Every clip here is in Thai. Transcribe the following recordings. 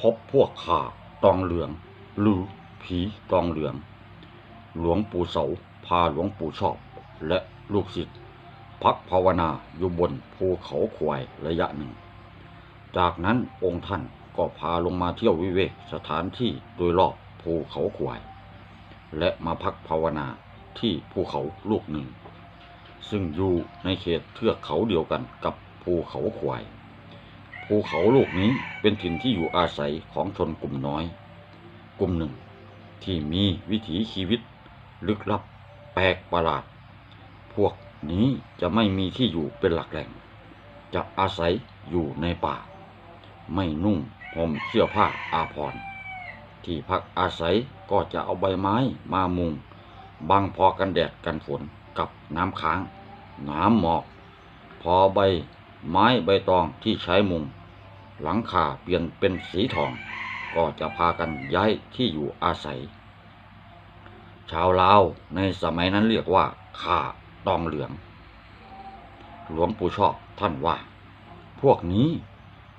พบพวกข่าตองเหลือง หรือผีตองเหลือง หลวงปู่เสาพาหลวงปู่ชอบ และลูกศิษย์พักภาวนาอยู่บนภูเขาควายระยะหนึ่ง จากนั้นองค์ท่านก็พาลงมาเที่ยววิเวกสถานที่โดยรอบภูเขาควาย และมาพักภาวนาที่ภูเขาลูกหนึ่ง ซึ่งอยู่ในเขตเทือกเขาเดียวกันกับภูเขาควาย ภูเขาลูกนี้เป็นถิ่นที่อยู่อาศัยของชนกลุ่มน้อย กลุ่มหนึ่ง ที่มีวิถีชีวิต ลึกลับ แปลกประหลาด พวกนี้จะไม่มีที่อยู่เป็นหลักแหล่ง จะอาศัยอยู่ในป่า ไม่นุ่งห่มเสื้อผ้าอาภรณ์ที่พักอาศัยก็จะเอาใบไม้มามุง บังพอกันแดดกันฝนกับน้ำค้าง น้ำหมอก พอใบไม้ใบตองที่ใช้มุง หลังคาเปลี่ยนเป็นสีทอง ก็จะพากันย้ายที่อยู่อาศัย ชาวลาวในสมัยนั้นเรียกว่าข่าตองเหลือง หลวงปู่ชอบท่านว่า พวกนี้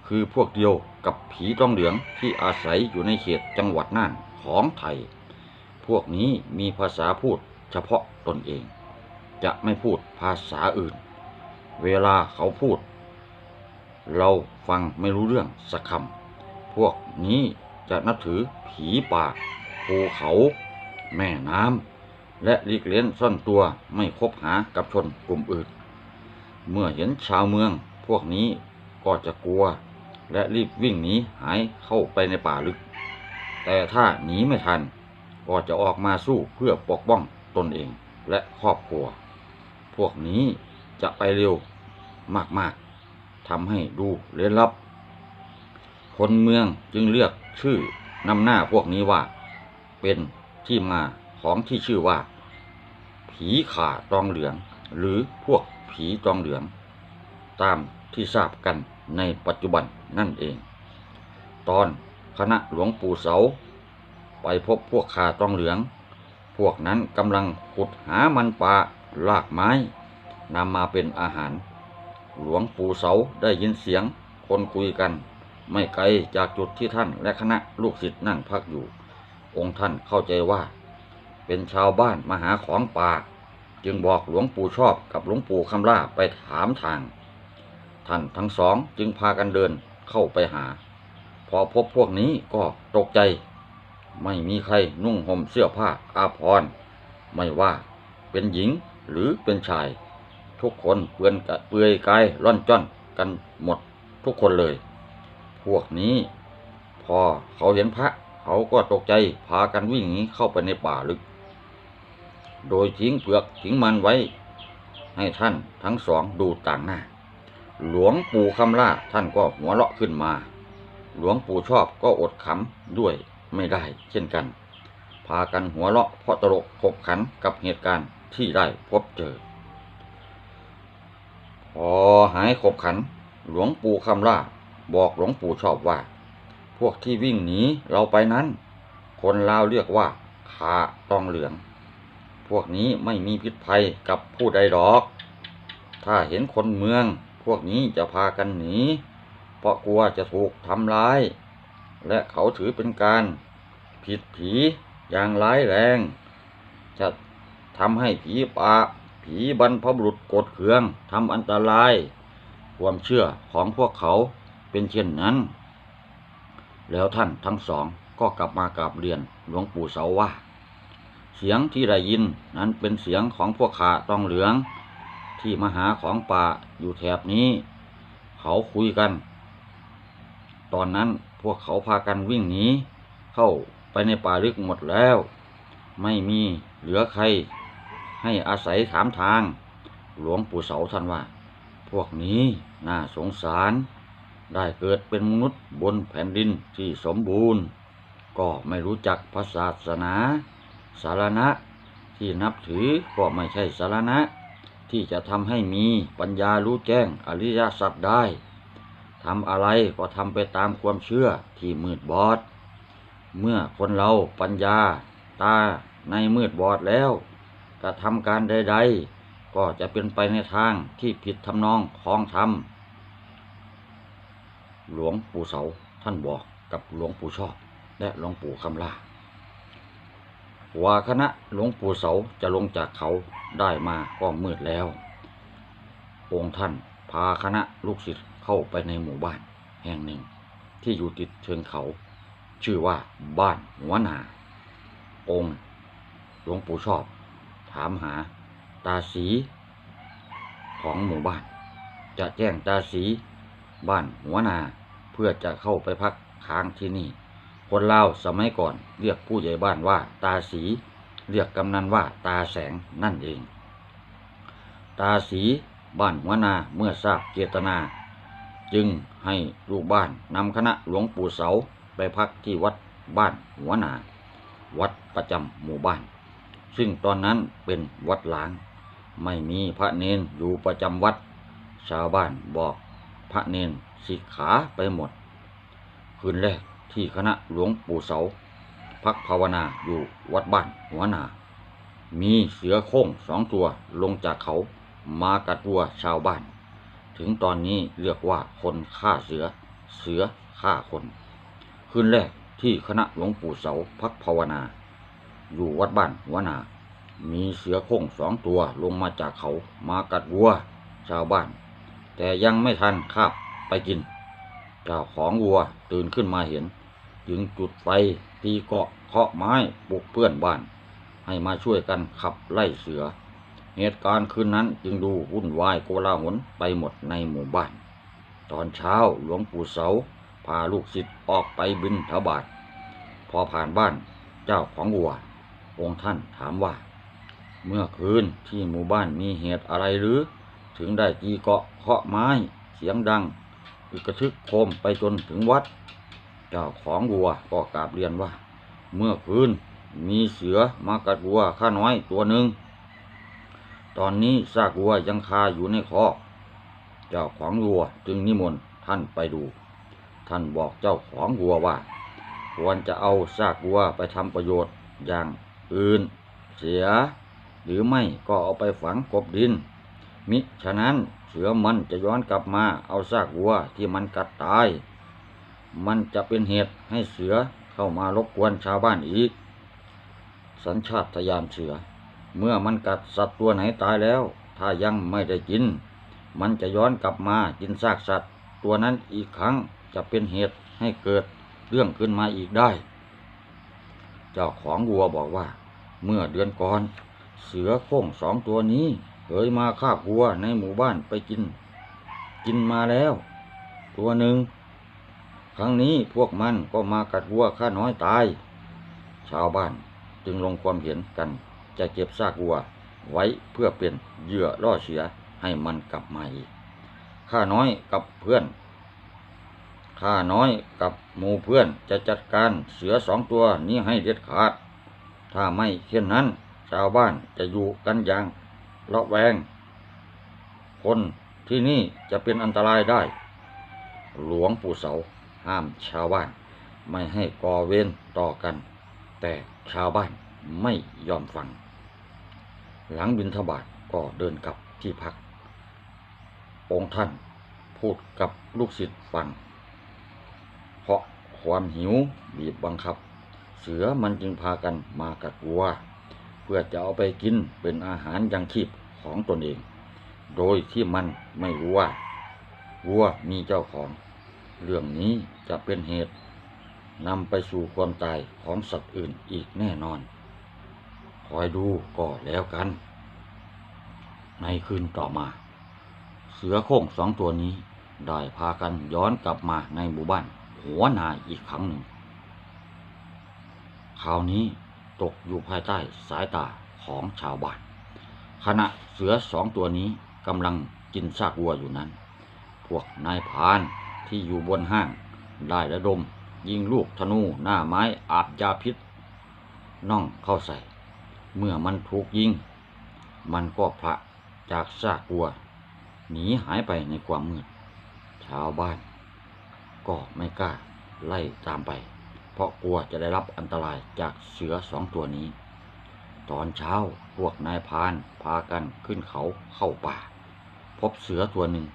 คือพวกเดียวกับผีตองเหลืองที่อาศัยอยู่ในเขตจังหวัดน่านของไทย พวกนี้มีภาษาพูดเฉพาะตนเอง จะไม่พูดภาษาอื่น เวลาเขาพูด เราฟังไม่รู้เรื่องสักคำพวกนี้จะนับถือผีป่าภูเขา แม่น้ำและลีกเล้นซ่อนตัวไม่คบหากับชนกลุ่มอื่น เมื่อเห็นชาวเมือง พวกนี้ก็จะกลัว และรีบวิ่งหนีหายเข้าไปในป่าลึก แต่ถ้าหนีไม่ทัน ก็จะออกมาสู้เพื่อปกป้องตนเองและครอบครัว พวกนี้จะไปเร็วมากๆ ทำให้ดูเร้นลับ คนเมืองจึงเรียกชื่อนำหน้าพวกนี้ว่า เป็นที่มาของที่ชื่อว่า ผีขาตองเหลือง หรือพวกผีตองเหลือง ตามที่ทราบกันในปัจจุบันนั่นเอง ตอนคณะหลวงปู่เสา ไปพบพวกขาตองเหลือง พวกนั้นกำลังขุดหามันป่ารากไม้นำมาเป็นอาหาร หลวงปู่เสาได้ยินเสียงคนคุยกัน ไม่ไกลจากจุดที่ท่านและคณะลูกศิษย์นั่งพักอยู่ องค์ท่านเข้าใจว่า เป็นชาวบ้านมาหาของป่า จึงบอกหลวงปู่ชอบกับหลวงปู่คำล่าไปถามทาง ท่านทั้งสองจึงพากันเดินเข้าไปหา พอพบพวกนี้ก็ตกใจ ไม่มีใครนุ่งห่มเสื้อผ้าอาภรณ์ไม่ว่าเป็นหญิงหรือเป็นชาย ทุกคนเปลือนเปลือยกายร่อนจ้อนกันหมดทุกคนเลย พวกนี้ พอเขาเห็นพระ เขาก็ตกใจพากันวิ่งหนีเข้าไปในป่าลึก โดยทิ้งเปลือกทิ้งมันไว้ ให้ท่านทั้งสองดูต่างหน้า หลวงปู่คำล่าท่านก็หัวเราะขึ้นมา หลวงปู่ชอบก็อดขำด้วยไม่ได้เช่นกันพากันหัวเราะเพราะตลกขบขันกับเหตุการณ์ที่ได้พบเจอ พอหายขบขัน หลวงปู่คำล่าบอกหลวงปู่ชอบว่า พวกที่วิ่งหนีเราไปนั้น คนลาวเรียกว่าขาตองเหลือง พวกนี้ไม่มีพิษภัยกับผู้ใดหรอก ถ้าเห็นคนเมือง พวกนี้จะพากันหนี เพราะกลัวจะถูกทำร้าย และเขาถือเป็นการผิดผีอย่างร้ายแรง จะทำให้ผีป่า ผีบรรพบุรุษกดเคืองทำอันตราย ความเชื่อของพวกเขาเป็นเช่นนั้น แล้วท่านทั้งสองก็กลับมากราบเรียนหลวงปู่เสาว่า เสียงที่ได้ยินนั้นเป็นเสียงของพวกขาตองเหลือง ที่มาหาของป่าอยู่แถบนี้ เขาคุยกัน ตอนนั้นพวกเขาพากันวิ่งหนีเข้าไปในป่าลึกหมดแล้ว ไม่มีเหลือใคร ให้อาศัยถามทาง หลวงปู่เสาท่านว่า พวกนี้น่าสงสาร ได้เกิดเป็นมนุษย์บนแผ่นดินที่สมบูรณ์ ก็ไม่รู้จักพระศาสนา สารณะที่นับถือก็ไม่ใช่สารณะ ที่จะทำให้มีปัญญารู้แจ้งอริยสัจได้ทำอะไรก็ทำไปตามความเชื่อที่มืดบอด เมื่อคนเราปัญญาตาในมืดบอดแล้ว กระทำการใด ๆ ก็จะเป็นไปในทางที่ผิดทำนองของธรรม หลวงปู่เสาท่านบอกกับหลวงปู่ชอบ และหลวงปู่คำลาว่าคณะหลวงปู่เสาจะลงจากเขาได้มาก็มืดแล้ว องค์ท่านพาคณะลูกศิษย์เข้าไปในหมู่บ้านแห่งหนึ่ง ที่อยู่ติดเชิงเขา ชื่อว่าบ้านหัวนา องค์หลวงปู่ชอบ ถามหาตาสีของหมู่บ้าน จะแจ้งตาสีบ้านหัวนา เพื่อจะเข้าไปพักค้างที่นี่ คนลาวสมัยก่อนเรียกผู้ใหญ่บ้านว่าตาสี เรียกกำนันว่าตาแสงนั่นเอง ตาสีบ้านหัวนาเมื่อทราบเจตนา จึงให้ลูกบ้านนำคณะหลวงปู่เสาไปพักที่วัดบ้านหัวนา วัดประจำหมู่บ้าน ซึ่งตอนนั้นเป็นวัดล้าง ไม่มีพระเนนอยู่ประจำวัด ชาวบ้านบอกพระเนนสิขาไปหมด คืนแรกที่คณะหลวงปู่เสา พักภาวนาอยู่วัดบ้านหัวนา มีเสือโคร่งสองตัวลงจากเขามากัดวัวชาวบ้าน ถึงตอนนี้เรียกว่าคนฆ่าเสือ เสือฆ่าคน คืนแรกที่คณะหลวงปู่เสาพักภาวนา อยู่วัดบ้านหัวนามีเสือโคร่งสองตัวลงมาจากเขามากัดวัว ชาวบ้าน แต่ยังไม่ทันคาบไปกิน เจ้าของวัวตื่นขึ้นมาเห็น จึงจุดไฟตีเกาะเคาะไม้ปลุกเพื่อนบ้าน ให้มาช่วยกันขับไล่เสือ เหตุการณ์คืนนั้นจึงดูวุ่นวายโกลาหลไปหมดในหมู่บ้าน ตอนเช้าหลวงปู่เสาพาลูกศิษย์ออกไปบินทบาทพอผ่านบ้านเจ้าของวัว องค์ท่านถามว่า เมื่อคืนที่หมู่บ้านมีเหตุอะไรหรือ ถึงได้ตีเกาะเคาะไม้เสียงดังอึกระทึกโคมไปจนถึงวัด เจ้าของวัวก็กราบเรียนว่า เมื่อคืนมีเสือมากัดวัวข้าน้อยตัวหนึ่งตอนนี้ซากวัวยังคาอยู่ในคอกเจ้าของวัวจึงนิมนต์ท่านไปดู ท่านบอกเจ้าของวัวว่า ควรจะเอาซากวัวไปทำประโยชน์อย่าง อื่น เสีย หรือไม่ก็เอาไปฝังกบดิน มิฉะนั้นเสือมันจะย้อนกลับมาเอาซากวัวที่มันกัดตาย มันจะเป็นเหตุให้เสือเข้ามารบกวนชาวบ้านอีก สัญชาตญาณเสือ เมื่อมันกัดสัตว์ตัวไหนตายแล้ว ถ้ายังไม่ได้กิน มันจะย้อนกลับมากินซากสัตว์ ตัวนั้นอีกครั้งจะเป็นเหตุให้เกิดเรื่องขึ้นมาอีกได้ เจ้าของวัวบอกว่า เมื่อเดือนก่อน เสือโคร่งสองตัวนี้เคยมาคาบวัวในหมู่บ้านไปกิน กินมาแล้ว ตัวหนึ่ง ครั้งนี้พวกมันก็มากัดวัวข้าน้อยตาย ชาวบ้านจึงลงความเห็นกัน จะเก็บซากวัวไว้เพื่อเป็นเหยื่อล่อเสือให้มันกลับมาอีกข้าน้อยกับเพื่อนข้าน้อยกับหมู่เพื่อนจะจัดการเสือสองตัวนี้ให้เด็ดขาด ถ้าไม่เช่นนั้น ชาวบ้านจะอยู่กันอย่างระแวง คนที่นี่จะเป็นอันตรายได้ หลวงปู่เสาห้ามชาวบ้าน ไม่ให้ก่อเวรต่อกัน แต่ชาวบ้านไม่ยอมฟัง หลังบินทบาทก็เดินกลับที่พัก องค์ท่านพูดกับลูกศิษย์ฟัง เพราะความหิวบีบบังคับ เสือมันจึงพากันมากัดวัว เพื่อจะเอาไปกินเป็นอาหารยังชีพของตนเอง โดยที่มันไม่รู้ว่าวัวมีเจ้าของ เรื่องนี้จะเป็นเหตุนำไปสู่ความตายของสัตว์อื่นอีกแน่นอน คอยดูก็แล้วกัน ในคืนต่อมา เสือโคร่งสองตัวนี้ได้พากันย้อนกลับมาในหมู่บ้านหัวนาอีกครั้งหนึ่ง คราวนี้ตกอยู่ภายใต้สายตาของชาวบ้าน ขณะเสือสองตัวนี้กำลังกินซากวัวอยู่นั้น พวกนายพานที่อยู่บนห้างได้ระดม ยิงลูกธนูหน้าไม้อาบยาพิษ น่องเข้าใส่ เมื่อมันถูกยิง มันก็พระจากซากวัว หนีหายไปในความมืด ชาวบ้าน ก็ไม่กล้าไล่ตามไป เพราะกลัวจะได้รับอันตรายจากเสือสองตัวนี้ ตอนเช้าพวกนายพานพากันขึ้นเขาเข้าป่า พบเสือตัวหนึ่ง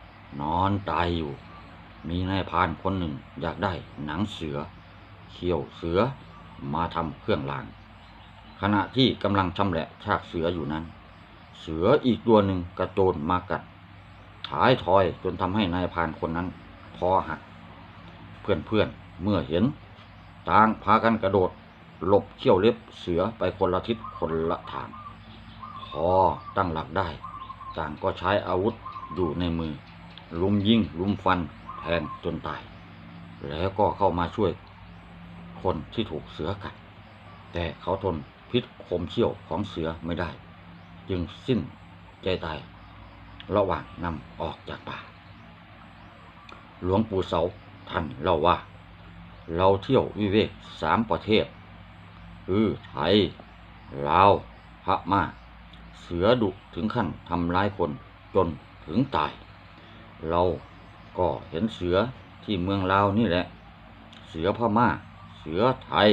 นอนตายอยู่ มีนายพานคนหนึ่งอยากได้หนังเสือ เขี้ยวเสือมาทำเครื่องราง ขณะที่กำลังชำแหละชากเสืออยู่นั้น เสืออีกตัวหนึ่งกระโจนมากัดท้ายทอยจนทำให้นายพานคนนั้นคอหัก เพื่อนๆเมื่อเห็น ต่างพากันกระโดด หลบเขี้ยวเล็บเสือไปคนละทิศคนละทาง พอตั้งหลักได้ ต่างก็ใช้อาวุธอยู่ในมือ ลุมยิงลุมฟันแทงจนตาย แล้วก็เข้ามาช่วยคนที่ถูกเสือกัด แต่เขาทนพิษคมเชี่ยวของเสือไม่ได้ จึงสิ้นใจตาย ระหว่างนำออกจากป่า หลวงปู่เสาท่านเล่าว่า เราเที่ยววิเวกสามประเทศ คือไทย ลาว พม่า เสือดุถึงขั้นทำร้ายคนจนถึงตาย เราก็เห็นเสือที่เมืองลาวนี่แหละ เสือพม่า เสือไทย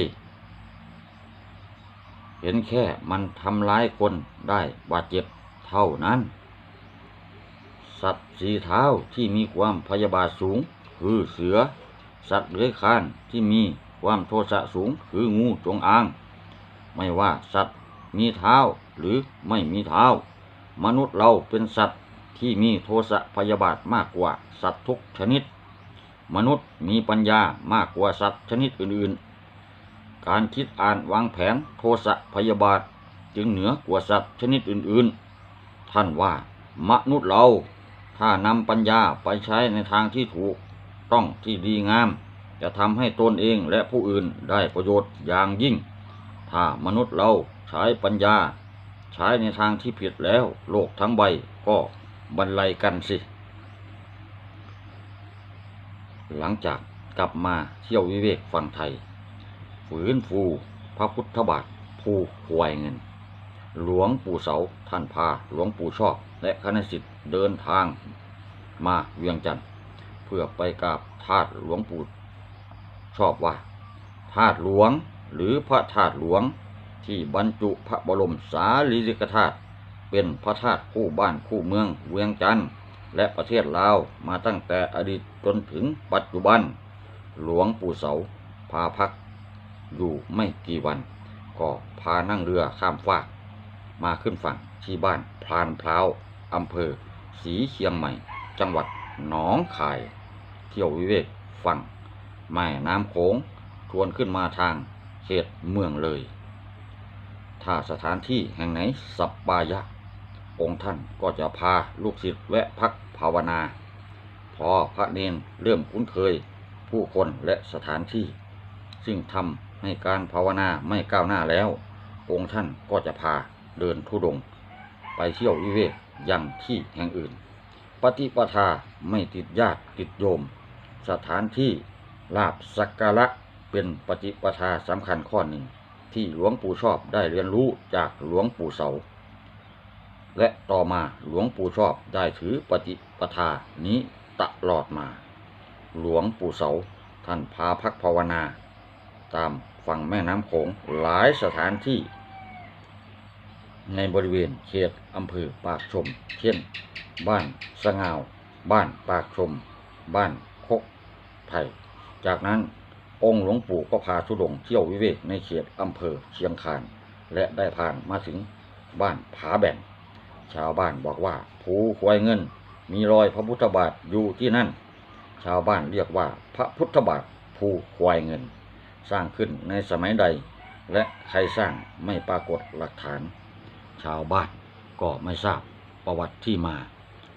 เห็นแค่มันทำร้ายคนได้บาดเจ็บเท่านั้น สัตว์สีเท้าที่มีความพยาบาทสูง คือเสือ สัตว์เลื้อยคลานที่มีความโทสะสูงคืองูจงอาง ไม่ว่าสัตว์มีเท้าหรือไม่มีเท้า มนุษย์เราเป็นสัตว์ที่มีโทสะพยาบาทมากกว่าสัตว์ทุกชนิด มนุษย์มีปัญญามากกว่าสัตว์ชนิดอื่นๆ การคิดอ่านวางแผนโทสะพยาบาทจึงเหนือกว่าสัตว์ชนิดอื่นๆ ท่านว่ามนุษย์เราถ้านำปัญญาไปใช้ในทางที่ถูก ต้องที่ดีงาม จะทำให้ตนเองและผู้อื่นได้ประโยชน์อย่างยิ่ง ถ้ามนุษย์เราใช้ปัญญา ใช้ในทางที่ผิดแล้ว โลกทั้งใบก็บรรลัยกันสิ หลังจากกลับมาเที่ยววิเวกฝั่งไทย ฝืนฟูพระพุทธบาทภูควายเงิน หลวงปู่เสาท่านพาหลวงปู่ชอบ และคณะสิทธิ์เดินทางมาเวียงจันทร์ เพื่อไปกราบธาตุหลวงปู่ชอบว่าธาตุหลวงหรือพระธาตุหลวงที่บรรจุพระบรมสารีริกธาตุเป็นพระธาตุคู่บ้านคู่เมืองเวียงจันทร์และประเทศลาวมาตั้งแต่อดีตจนถึงปัจจุบัน หลวงปู่เสาพาพักอยู่ไม่กี่วัน ก็พานั่งเรือข้ามฟาก มาขึ้นฝั่งที่บ้านพลานพร้าวอำเภอศรีเชียงใหม่ จังหวัด หนองคาย เที่ยววิเวกฝั่งแม่น้ำโขงทวนขึ้นมาทางเขตเมืองเลย ถ้าสถานที่แห่งไหนสัปปายะ องค์ท่านก็จะพาลูกศิษย์แวะพักภาวนา พอพระเนนเริ่มคุ้นเคยผู้คนและสถานที่ ซึ่งทำให้การภาวนาไม่ก้าวหน้าแล้ว องค์ท่านก็จะพาเดินทุดงค์ไปเที่ยววิเวกยังที่แห่งอื่น ปฏิปทาไม่ติดญาติติดโยม สถานที่ลาบสักการะเป็นปฏิปทาสำคัญข้อหนึ่ง ที่หลวงปู่ชอบได้เรียนรู้จากหลวงปู่เสา และต่อมาหลวงปู่ชอบได้ถือปฏิปทานี้ตลอดมา หลวงปู่เสาท่านพาพักภาวนา ตามฝั่งแม่น้ำโขงหลายสถานที่ ในบริเวณเขตอำเภอปากชม เช่น บ้านสงาว บ้านปากชม บ้านคกไผ่จากนั้นองค์หลวงปู่ก็พาทุดงเที่ยววิเวกในเขตอำเภอเชียงคาน และได้ผ่านมาถึงบ้านผาแบ่ง ชาวบ้านบอกว่า ภูควายเงิน มีรอยพระพุทธบาทอยู่ที่นั่น ชาวบ้านเรียกว่าพระพุทธบาทภูควายเงิน สร้างขึ้นในสมัยใด และใครสร้างไม่ปรากฏหลักฐาน ชาวบ้านก็ไม่ทราบประวัติที่มา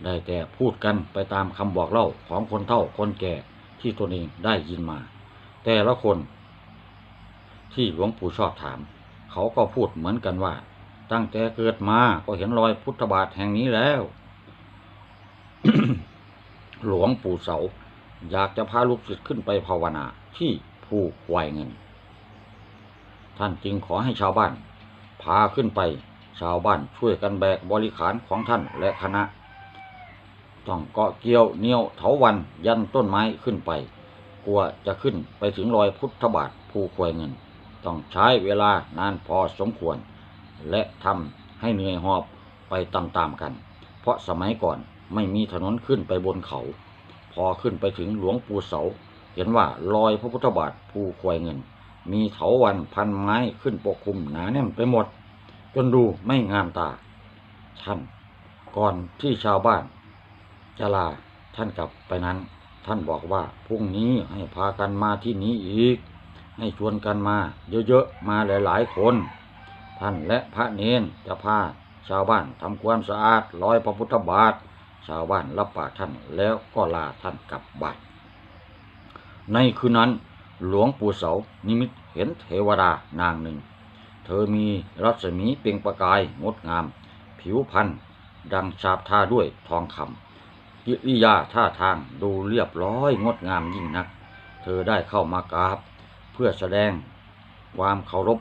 ได้แต่พูดกันไปตามคำบอกเล่าของคนเฒ่าคนแก่ที่ตนเองได้ยินมา แต่ละคน ที่หลวงปู่ชอบถาม เขาก็พูดเหมือนกันว่า ตั้งแต่เกิดมาก็เห็นรอยพุทธบาทแห่งนี้แล้ว หลวงปู่เสา อยากจะพาลูกศิษย์ขึ้นไปภาวนาที่ภูควายเงิน ท่านจึงขอให้ชาวบ้าน พาขึ้นไป ชาวบ้านช่วยกันแบกบริขารของท่านและคณะ ต้องเกาะเกี่ยวเนียวเถาวันยันต้นไม้ขึ้นไป กลัวจะขึ้นไปถึงรอยพุทธบาทภูควยเงิน ต้องใช้เวลานานพอสมควร และทำให้เหนื่อยหอบไปตามๆกัน เพราะสมัยก่อนไม่มีถนนขึ้นไปบนเขา พอขึ้นไปถึงหลวงปู่เสา เห็นว่ารอยพระพุทธบาทภูควยเงิน มีเถาวันพันไม้ขึ้นปกคลุมหนาแน่นไปหมด จนดูไม่งามตา ท่านก่อนที่ชาวบ้าน จะลาท่านกลับไปนั้น ท่านบอกว่าพรุ่งนี้ให้พากันมาที่นี้อีก ให้ชวนกันมา เยอะๆมาหลายๆคน ท่านและพระเนนจะพาชาวบ้านทำความสะอาดร้อยพระพุทธบาท ชาวบ้านรับปากท่านแล้วก็ลาท่านกลับบ้านในคืนนั้นหลวงปู่เสานิมิตเห็นเทวดานางหนึ่ง เธอมีรัศมีเปล่งประกายงดงาม ผิวพรรณดังฉาบทาด้วยทองคำกิริยาท่าทางดูเรียบร้อยงดงามยิ่งนัก เธอได้เข้ามากราบ เพื่อแสดงความเคารพ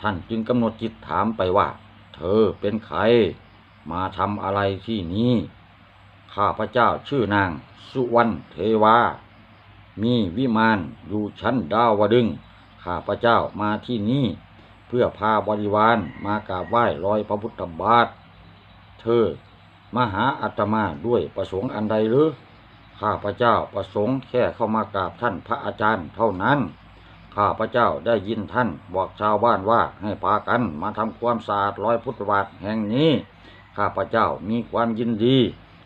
ท่านจึงกำหนดจิตถามไปว่า เธอเป็นใคร มาทำอะไรที่นี้ ข้าพระเจ้าชื่อนาง สุวรรณเทวา มีวิมานอยู่ชั้นดาวดึงข้าพระเจ้ามาที่นี่ เพื่อพาบริวารมากราบไหว้รอยพระพุทธบาท เธอมาหาอาตมาด้วยประสงค์อันใดหรือ ข้าพระเจ้าประสงค์แค่เข้ามากราบท่านพระอาจารย์เท่านั้น ข้าพระเจ้าได้ยินท่านบอกชาวบ้านว่าให้พากันมาทำความสะอาดรอยพุทธบาทแห่งนี้ ข้าพระเจ้ามีความยินดี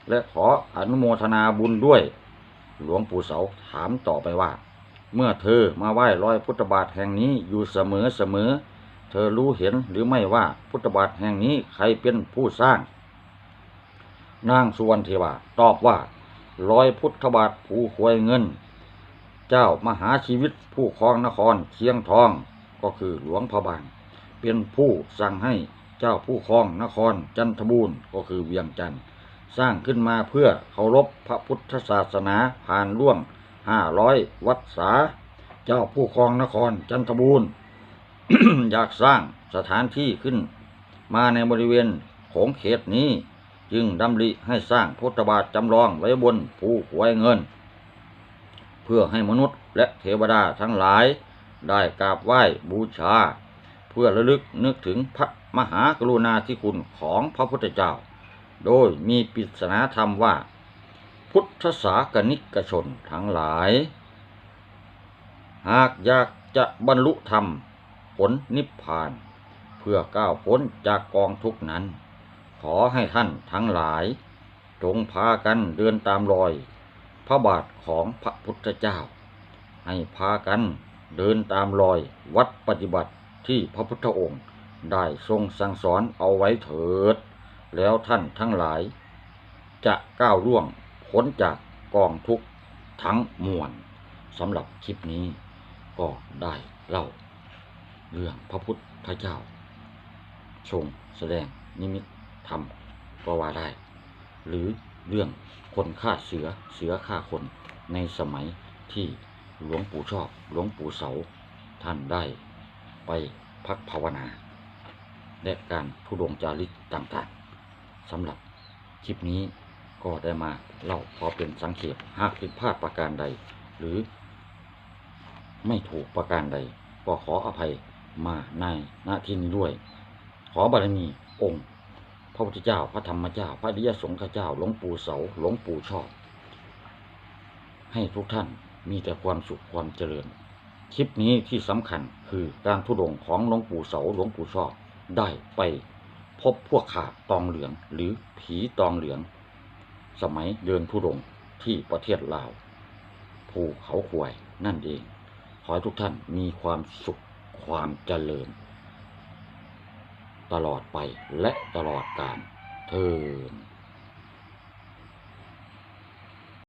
และขออนุโมทนาบุญด้วย หลวงปู่เสาถามต่อไปว่า เมื่อเธอมาไหว้รอยพุทธบาทแห่งนี้อยู่เสมอเสมอ เธอรู้เห็นหรือไม่ว่าพุทธบาทแห่งนี้ใครเป็นผู้สร้าง นางสุวรรณเทวาตอบว่าร้อยพุทธบาทภูควยเงิน เจ้ามหาชีวิตผู้ครองนครเชียงทองก็คือหลวงพระบางเป็นผู้สั่งให้เจ้าผู้ครองนครจันทบูรณ์ก็คือเวียงจันทร์สร้างขึ้นมาเพื่อเคารพพระพุทธศาสนาผ่านล่วงห้าร้อยวัดษา เจ้าผู้ครองนครจันทบูรณ์ อยากสร้างสถานที่ขึ้น มาในบริเวณของเขตนี้ จึงดำริให้สร้างพุทธบาทจำลองไว้บนภูหวยเงิน เพื่อให้มนุษย์และเทวดาทั้งหลาย ได้กราบไหว้บูชา เพื่อระลึกนึกถึงพระมหากรุณาธิคุณของพระพุทธเจ้า โดยมีปริศนาธรรมว่า พุทธศาสนิกชนทั้งหลาย หากอยากจะบรรลุธรรม ผลนิพพาน เพื่อก้าวพ้นจากกองทุกนั้น ขอให้ท่านทั้งหลาย จงพากันเดินตามรอย พระบาทของพระพุทธเจ้า ให้พากันเดินตามรอยวัดปฏิบัติที่พระพุทธองค์ได้ทรงสั่งสอนเอาไว้เถิด แล้วท่านทั้งหลาย จะก้าวล่วงพ้นจากกองทุกข์ทั้งมวลสำหรับคลิปนี้ก็ได้เล่า เรื่องพระพุทธเจ้าทรงแสดงนิมิตธรรมก็ว่าได้ หรือเรื่องคนฆ่าเสือเสือฆ่าคนในสมัยที่หลวงปู่ชอบหลวงปู่เสา ท่านได้ไปพักภาวนา และการทุดงจาริกต่างๆสำหรับคลิปนี้ก็ได้มาเล่าพอเป็นสังเขปหากผิดพลาดประการใด หรือไม่ถูกประการใด ก็ขออภัย มาในหน้าที่นี้ด้วย ขอบารมีองค์ พระพุทธเจ้าพระธรรมเจ้า พระริยสงฆ์เจ้าหลวงปู่เสาหลวงปู่ชอบ ให้ทุกท่านมีแต่ความสุขความเจริญ คลิปนี้ที่สำคัญคือการทุดงของหลวงปู่เสาหลวงปู่ชอบได้ไปพบพวกขาตองเหลืองหรือผีตองเหลือง สมัยเดินทุดงที่ประเทศลาวภูเขาขวายนั่นเอง ขอให้ทุกท่านมีความสุข ความเจริญ ตลอดไปและตลอดกาลเทอ